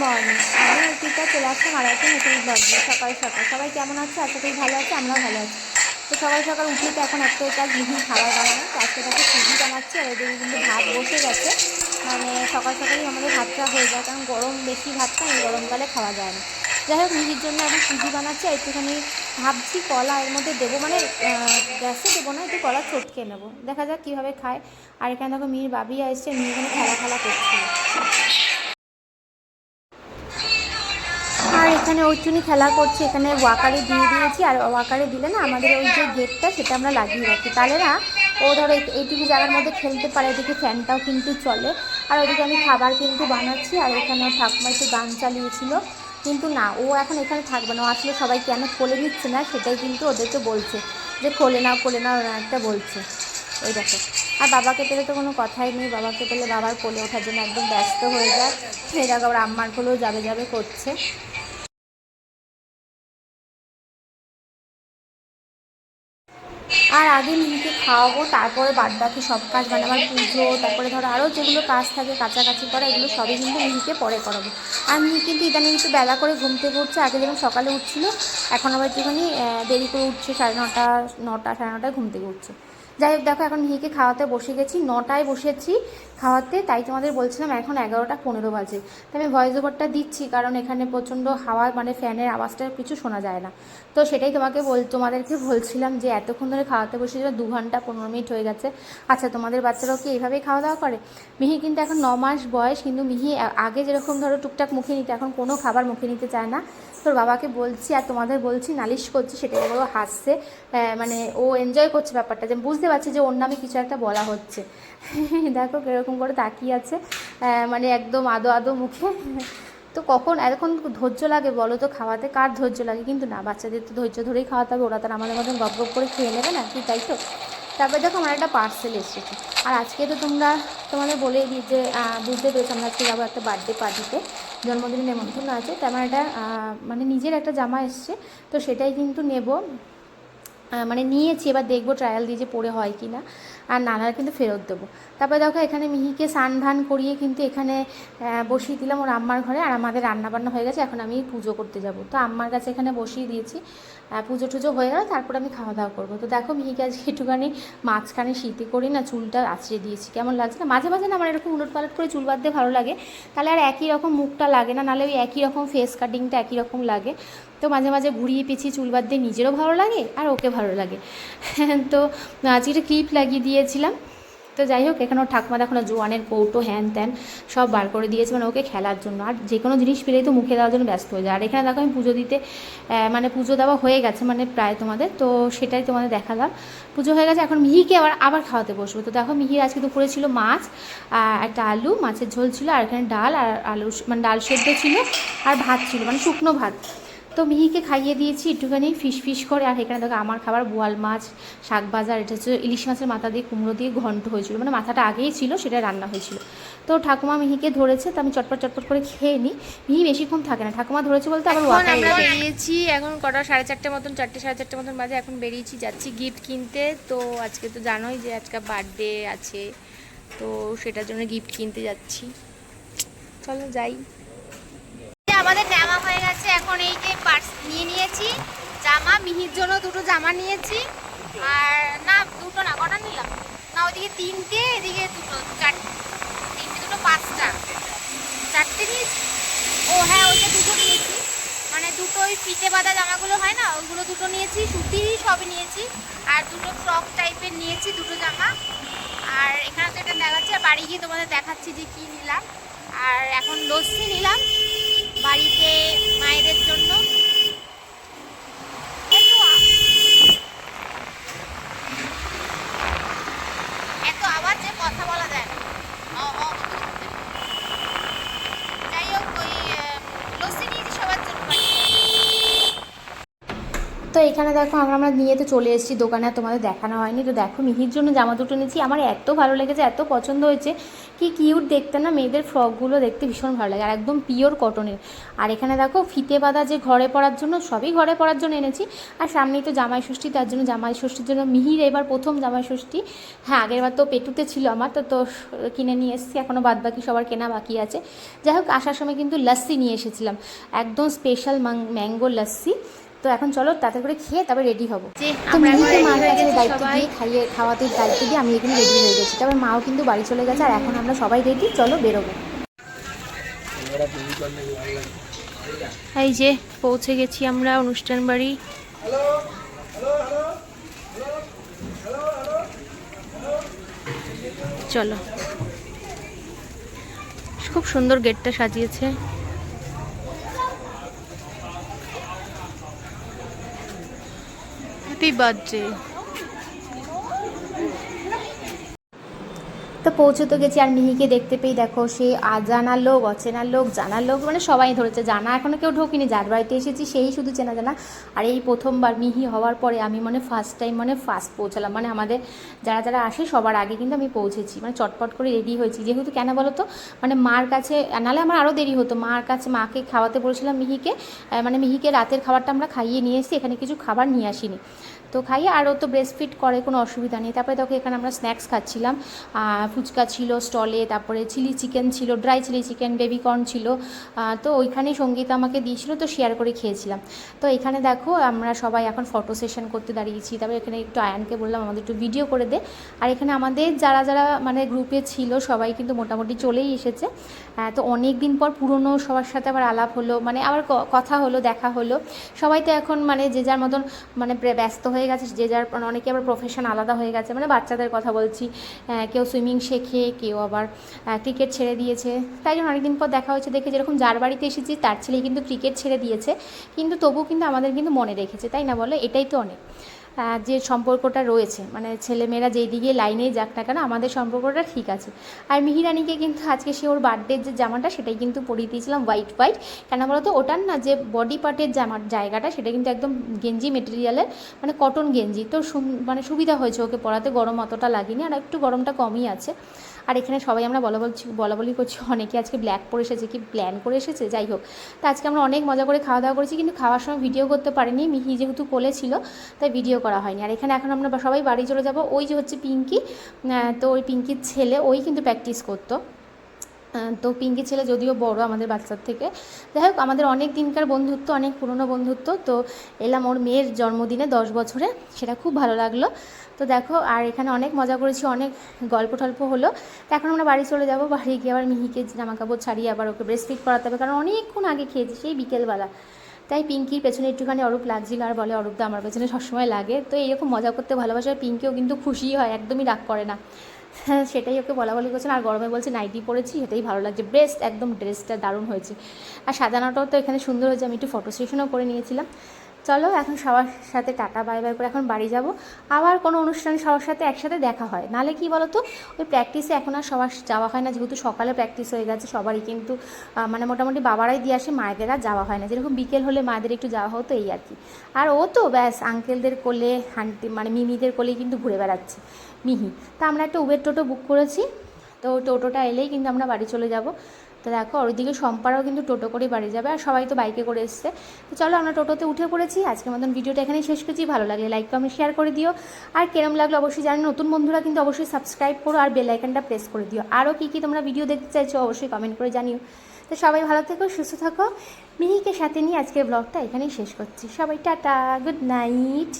Morning আমি অর্পিতা, চলে আসলাম আর একটা নতুন ব্লগ সকাল সকাল। সবাই কেমন আছে? আশা করি ভালো আছে, আমরাও ভালো আছি। তো সকাল সকাল উঠে তো এখন একটাই কাজ মিহির খাবার বানানো। তো আজকে তাকে সুজি বানাচ্ছি, আর ওদের কিন্তু ভাত বসে গেছে। মানে সকাল সকালই আমাদের ভাতটা হয়ে যায়, কারণ গরম বেশি ভাতটা এই গরমকালে খাওয়া যায় না। যাই হোক, মিহির জন্য এখন সুজি বানাচ্ছি, আর একটুখানি ভাবছি কলা এর মধ্যে দেবো। মানে গ্যাসে দেবো না, একটু কলা চটকে নেব। দেখা যাক কীভাবে খায়। আর এখানে দেখো মিহির বাবিয়া এসছে মিহি এখানে খেলা খেলা করছিল এখানে ওইটুনি খেলা করছে, এখানে ওয়াকারে দিয়ে দিয়েছি, আর ওয়াকারে দিলে না আমাদের ওই যে গেটটা সেটা আমরা লাগিয়ে রাখি। তাহলে না, ও ধরো এই- এইটুকু জায়গার মধ্যে খেলতে পারে, এদিকে ফ্যানটাও কিন্তু চলে। আর ওদিকে আমি খাবার কিন্তু বানাচ্ছি, আর এখানে ওর ঠাকুমা একটু গান চালিয়েছিল। কিন্তু না, ও এখন এখানে থাকবে না। ও আসলে সবাই কেন খোলে নিচ্ছে না, সেটাই কিন্তু ওদেরকে বলছে। যে খোলে নাও খোলে নাও, ওরা একটা বলছে। ওই দেখো। আর বাবাকে পেলে তো কোনো কথাই নেই। বাবাকে পেলে বাবার কোলে ওঠার জন্য একদম ব্যস্ত হয়ে যায়। সেই দেখো আবার আম্মার কোলেও যাবে যাবে করছে। আর আগে মিহিকে খাওয়াবো, তারপরে বাদ বাকি সব কাজ মানে আমার পুজো, তারপরে ধরো আরও যেগুলো কাজ থাকে, কাছাকাছি করা, এগুলো সবই কিন্তু মিহিকে পরে করাবো। আর মিহি কিন্তু ইদানিং একটু বেলা করে ঘুম থেকে উঠছে, আগে যেরকম সকালে উঠছিল, এখন আবার একটুখানি দেরি করে উঠছে, সাড়ে নটা নটা, সাড়ে নটায় ঘুম থেকে উঠছে। যাই হোক, দেখো এখন মিহিকে খাওয়াতে বসে গেছি, নটায় বসেছি খাওয়াতে, তাই তোমাদের বলছিলাম এখন এগারোটা পনেরো বাজে। তাই আমি ভয়েস ওভারটা দিচ্ছি, কারণ এখানে প্রচণ্ড হাওয়া মানে ফ্যানের আওয়াজটা কিছু শোনা যায় না। তো সেটাই তোমাকে বল, তোমাদেরকে বলছিলাম যে এতক্ষণ ধরে খাওয়াতে বসেছিল দু ঘণ্টা পনেরো মিনিট হয়ে গেছে। আচ্ছা তোমাদের বাচ্চারাও কি এইভাবেই খাওয়া দাওয়া করে? মিহি কিন্তু এখন ন মাস বয়স, কিন্তু মিহি আগে যেরকম ধরো টুকটাক মুখে নিতে, এখন কোনো খাবার মুখে নিতে চায় না। তোর বাবাকে বলছি আর তোমাদের বলছি, নালিশ করছি সেটাই বড় হাসছে। মানে ও এনজয় করছে ব্যাপারটা, যে বুঝতে পারছি যে ওর নামে কিছু একটা বলা হচ্ছে। দেখো কীরকম করে তাকিয়ে আছে। মানে একদম আদো আদো মুখে। তো কখন এখন ধৈর্য লাগে বলো তো খাওয়াতে? কার ধৈর্য লাগে? কিন্তু না, বাচ্চাদের তো ধৈর্য ধরেই খাওয়াতে হবে, ওরা তার আমাদের মতন গপ গপ করে খেয়ে নেবে না, কি তাই তো? তারপরে দেখো আমার একটা পার্সেল এসেছে। আর আজকে তো তোমরা, তোমাদের বলেই দিই যে বুঝতে পেরেছ আমরা আজকে যাব একটা বার্থডে পার্টিতে জন্মদিনে নেমন্তন্ন আছে। তো আমার একটা মানে নিজের একটা জামা এসছে, তো সেটাই কিন্তু নেব। মানে নিয়েছি, এবার দেখব ট্রায়াল দিয়ে যে পরে হয় কি না আর নানার কিন্তু ফেরত দেবো। তারপরে দেখো এখানে মিহিকে স্নান ধান করিয়ে কিন্তু এখানে বসিয়ে দিলাম ওর আম্মার ঘরে। আর আমাদের রান্না বান্না হয়ে গেছে, এখন আমি পুজো করতে যাব। তো আম্মার কাছে এখানে বসিয়ে দিয়েছি পুজো টুজো হয়ে গেল, তারপর আমি খাওয়া দাওয়া করব। তো দেখো মিহিকে আজকে একটুখানি মাঝখানে শীতে করি না, চুলটা আঁচড়ে দিয়েছি। কেমন লাগছে? না মাঝে মাঝে না, আমার এরকম উলট পালট করে চুল বাঁধতে ভালো লাগে। তাহলে আর একই রকম মুখটা লাগে না, নাহলে ওই একই রকম ফেস কাটিংটা একই রকম লাগে। তো মাঝে মাঝে ঘুরিয়ে পিছিয়ে চুল বাঁধতে নিজেরও ভালো লাগে আর ওকে ভালো লাগে। তো আজকে একটা ক্লিপ লাগিয়ে দিয়েছিলাম। তো যাই হোক, এখানে ওর ঠাকুমা দেখো জোয়ানের কৌটো, হ্যান ত্যান সব বার করে দিয়েছে মানে ওকে খেলার জন্য। আর যে কোনো জিনিস পেলেই তো মুখে দেওয়ার জন্য ব্যস্ত হয়ে যায়। আর এখানে দেখো আমি পুজো দিতে মানে পুজো দেওয়া হয়ে গেছে মানে প্রায় তোমাদের, তো সেটাই তোমাদের দেখালাম। পুজো হয়ে গেছে, এখন মিহিকে আবার আবার খাওয়াতে বসবো। তো দেখো মিহির আজকে দুপুরে ছিল মাছ একটা আলু, মাছের ঝোল ছিল, আর এখানে ডাল আর আলু মানে ডাল সেদ্ধ ছিল, আর ভাত ছিল মানে শুকনো ভাত। তো মিহিকে খাইয়ে দিয়েছি একটুখানি ফিশ ফিশ করে। আর এখানে দেখো আমার খাবার বোয়াল মাছ শাক বাজার এটা হচ্ছে ইলিশ মাছের মাথা দিয়ে কুমড়ো দিয়ে ঘন্ট হয়েছিল। মানে মাথাটা আগেই ছিল সেটা রান্না হয়েছিল। তো ঠাকুমা মিহিকে ধরেছে তো আমি চটপট চটপট করে খেয়ে নিই। মিহি বেশিক্ষণ থাকে না। ঠাকুমা ধরেছে বলতে আবার আমরা বেরিয়েছি এখন কটা? সাড়ে চারটে মতন চারটে সাড়ে চারটে মতন বাজে এখন বেরিয়েছি যাচ্ছি গিফট কিনতে। তো আজকে তো জানোই যে আজকে বার্থডে আছে তো সেটার জন্য গিফট কিনতে যাচ্ছি। চলো যাই। আমাদের জামা হয়ে গেছে। এখন এই যে পার্স নিয়ে নিয়েছি। জামা, মিহির জন্য দুটো জামা নিয়েছি। আর না, দুটো না, কটা নিলাম? না ওদিকে তিনটে, এদিকে দুটো চারটে তিনটে, দুটো, পাঁচটা। চারটে নিয়েছি? ও হ্যাঁ ওইটা দুটো নিয়েছি। মানে দুটো ওই ফিতে বাঁধা জামাগুলো হয় না ওইগুলো দুটো নিয়েছি, সুতি সবই নিয়েছি। আর দুটো ফ্রক টাইপের নিয়েছি, দুটো জামা। আর এখানে তো এটা দেখাচ্ছি, আর বাড়ি গিয়ে তোমাদের দেখাচ্ছি যে কী নিলাম। আর এখন লস্যি নিলাম। বাড়িতে মায়েদের জন্য। তো এখানে দেখো, আমরা আমরা নিয়ে তো চলে এসেছি দোকানে তোমাদের দেখানো হয়নি। তো দেখো, মিহির জন্য জামা দুটো নিয়েছি। আমার এত ভালো লেগেছে, এত পছন্দ হয়েছে। কি কিউট দেখতে না মেয়েদের ফ্রকগুলো দেখতে ভীষণ ভালো লাগে। আর একদম পিওর কটনের আর এখানে দেখো ফিতে বাঁধা যে ঘরে পড়ার জন্য, সবই ঘরে পড়ার জন্য এনেছি। আর সামনেই তো জামাই ষষ্ঠী, তার জন্য জামাই ষষ্ঠীর জন্য মিহির এবার প্রথম জামাই ষষ্ঠী। হ্যাঁ আগেরবার তো পেটুতে ছিল আমার, তো তো কিনে নিয়ে এসেছি এখনও বাদ বাকি সবার কেনা বাকি আছে। যাই হোক, আসার সময় কিন্তু লস্যি নিয়ে এসেছিলাম। একদম স্পেশাল ম্যাঙ্গো লস্যি তো এখন চলো তাতে করে খেয়ে তবে রেডি হব। তো মিহিকে মার কাছে দায়িত্ব দিয়ে খাইয়ে খাওয়াতে দায়িত্ব দিয়ে আমি এখানে রেডি হয়ে গেছি। তারপর মাও কিন্তু বাড়ি চলে গেছে আর এখন আমরা সবাই রেডি চলো বেরোবো। এই যে পৌঁছে গেছি আমরা অনুষ্ঠান বাড়ি। চলো। খুব সুন্দর গেটটা সাজিয়েছে। হ্যাপি বার্থডে তো গেছি আর মিহিকে দেখতে পেয়ে দেখো, সে আজানার লোক অচেনার লোক জানার লোক মানে সবাই ধরেছে। জানা এখনও কেউ ঢোকিনি, যার বাড়িতে এসেছি সেই শুধু চেনা জানা। আর এই প্রথমবার মিহি হওয়ার পরে আমি মানে ফার্স্ট টাইম মানে ফার্স্ট পৌঁছালাম। মানে আমাদের যারা যারা আসে সবার আগে কিন্তু আমি পৌঁছেছি। মানে চটপট করে রেডি হয়েছি। যেহেতু কেন বলো তো মানে মার কাছে নাহলে আমার আরও দেরি হতো। মার কাছে মাকে খাওয়াতে বলেছিলাম মিহিকে। মানে মিহিকে রাতের খাবারটা আমরা খাইয়ে নিয়ে এসেছি, এখানে কিছু খাবার নিয়ে আসিনি। তো খাইয়ে আর ও তো ব্রেস্ট ফিট করে, কোনো অসুবিধা নেই। তারপরে দেখো এখানে আমরা স্ন্যাক্স খাচ্ছিলাম। ফুচকা ছিল স্টলে তারপরে চিলি চিকেন ছিল dry chilli chicken baby corn ছিল। তো ওইখানেই সংগীত আমাকে দিয়েছিল, তো শেয়ার করে খেয়েছিলাম। তো এখানে দেখো, আমরা সবাই এখন ফটো সেশন করতে দাঁড়িয়েছি। তারপরে এখানে একটু আয়ানকে বললাম, আমাদের একটু ভিডিও করে দে। আর এখানে আমাদের যারা যারা মানে গ্রুপে ছিল, সবাই কিন্তু মোটামুটি চলেই এসেছে। তো অনেক দিন পর পুরনো সবার সাথে আবার আলাপ হলো মানে আবার কথা হলো, দেখা হলো। সবাই তো এখন মানে যে যার মতন মানে ব্যস্ত হয়ে গেছে, যে যার অনেকে আবার প্রফেশন আলাদা হয়ে গেছে। মানে বাচ্চাদের কথা বলছি কেউ সুইমিং শেখে, কেউ আবার ক্রিকেট ছেড়ে দিয়েছে। তাই জন্য অনেকদিন পর দেখা হয়েছে, দেখে যেরকম যার বাড়িতে এসেছি, তার ছেলে কিন্তু ক্রিকেট ছেড়ে দিয়েছে। কিন্তু তবু কিন্তু আমাদের কিন্তু মনে রেখেছে, তাই না বলো? এটাই তো অনেক। যে সম্পর্কটা রয়েছে মানে ছেলেমেয়েরা যেই দিকে লাইনেই যাক না কেন, আমাদের সম্পর্কটা ঠিক আছে। আর মিহিরানিকে কিন্তু আজকে সে ওর বার্থডের যে জামাটা, সেটাই কিন্তু পরিয়ে দিয়েছিলাম হোয়াইট হোয়াইট কেন বলতো? ওটার না যে বডি পার্টের জামার জায়গাটা, সেটা কিন্তু একদম গেঞ্জি মেটেরিয়ালের মানে কটন গেঞ্জি। তো মানে সুবিধা হয়েছে ওকে পরাতে, গরম অতটা লাগেনি, আর একটু গরমটা কমই আছে। আর এখানে সবাই আমরা বলা বলছি, বলা বলি করছি, অনেকে আজকে ব্ল্যাক পরে এসেছে কি প্ল্যান করে এসেছে? যাই হোক, তো আজকে আমরা অনেক মজা করে খাওয়া দাওয়া করেছি, কিন্তু খাওয়ার সময় ভিডিও করতে পারিনি। মিহি যেহেতু কোলে ছিল, তাই ভিডিও করা হয়নি। আর এখানে এখন আমরা সবাই বাড়ি চলে যাব। ওই যে হচ্ছে পিঙ্কি তো ওই পিঙ্কির ছেলে, ওই কিন্তু প্র্যাকটিস করতো। তো পিঙ্কি ছেলে যদিও বড় আমাদের বাচ্চার থেকে। যাই হোক, আমাদের অনেক দিনকার বন্ধুত্ব, অনেক পুরনো বন্ধুত্ব। তো এলাম ওর মেয়ের জন্মদিনে দশ বছরে। সেটা খুব ভালো লাগল। তো দেখো, আর এখানে অনেক মজা করেছি, অনেক গল্প টল্প হলো। তো এখন আমরা বাড়ি চলে যাব। বাড়ি গিয়ে আবার মিহিকে জামা কাপড় ছাড়িয়ে আবার ওকে ব্রেস্ট ফিট করাতে হবে। কারণ অনেকক্ষণ আগে খেয়েছি সেই বিকেলবেলা। তাই পিঙ্কির পেছনে একটুখানি অরূপ লাগছিল আর বলে অরূপদা আমার পেছনে সবসময় লাগে। তো এইরকম মজা করতে ভালোবাসে পিঙ্কিও কিন্তু খুশি হয়, একদমই রাগ করে না। সেটাই ওকে বলা বলি করছেন আর গরমে বলছে নাইটি পরেছি, সেটাই ভালো লাগছে। বেস্ট একদম ড্রেসটা দারুণ হয়েছে। আর সাজানোটাও তো এখানে সুন্দর হয়েছে। আমি একটু ফটো সেশনও করে নিয়েছিলাম। চলো এখন সবার সাথে টাটা, বাই বাই করে এখন বাড়ি যাব। আবার কোনো অনুষ্ঠানে সবার সাথে একসাথে দেখা হয়। নালে কি বলো তো ওই প্র্যাকটিসে এখন আর সবার যাওয়া হয় না। যেহেতু সকালে প্র্যাকটিস হয়ে গেছে, সবারই কিন্তু মানে মোটামুটি বাবারাই দিয়ে আসে মায়েদের আর যাওয়া হয় না। যেরকম বিকেল হলে মায়েদের একটু যাওয়া হতো, এই আর কি। আর ও তো ব্যাস আঙ্কেলদের কোলে হান্টি মানে মিমিদের কোলেই কিন্তু ঘুরে বেড়াচ্ছে, মিহি। তা আমরা একটা উবের টোটো বুক করেছি। তো টোটোটা এলেই কিন্তু আমরা বাড়ি চলে যাব। তো দেখো, আর ওইদিকে সম্পারাও কিন্তু টোটো করেই বাড়ি যাবে আর সবাই তো বাইকে করে এসছে। তো চলো আমরা টোটোতে উঠে পড়েছি। আজকের মতন ভিডিওটা এখানেই শেষ করছি। ভালো লাগলে লাইক কমেন্ট শেয়ার করে দিও। আর কেরম লাগল অবশ্যই জানি, নতুন বন্ধুরা কিন্তু অবশ্যই সাবস্ক্রাইব করো আর বেল প্রেস করে দিও। আরও কী কী তোমরা ভিডিও দেখতে চাইছো অবশ্যই কমেন্ট করে জানিও। তো সবাই ভালো থেকো, সুস্থ থাকো। মিহিকে সাথে নিয়ে আজকের ব্লগটা এখানেই শেষ করছি। সবাই টাটা গুড নাইট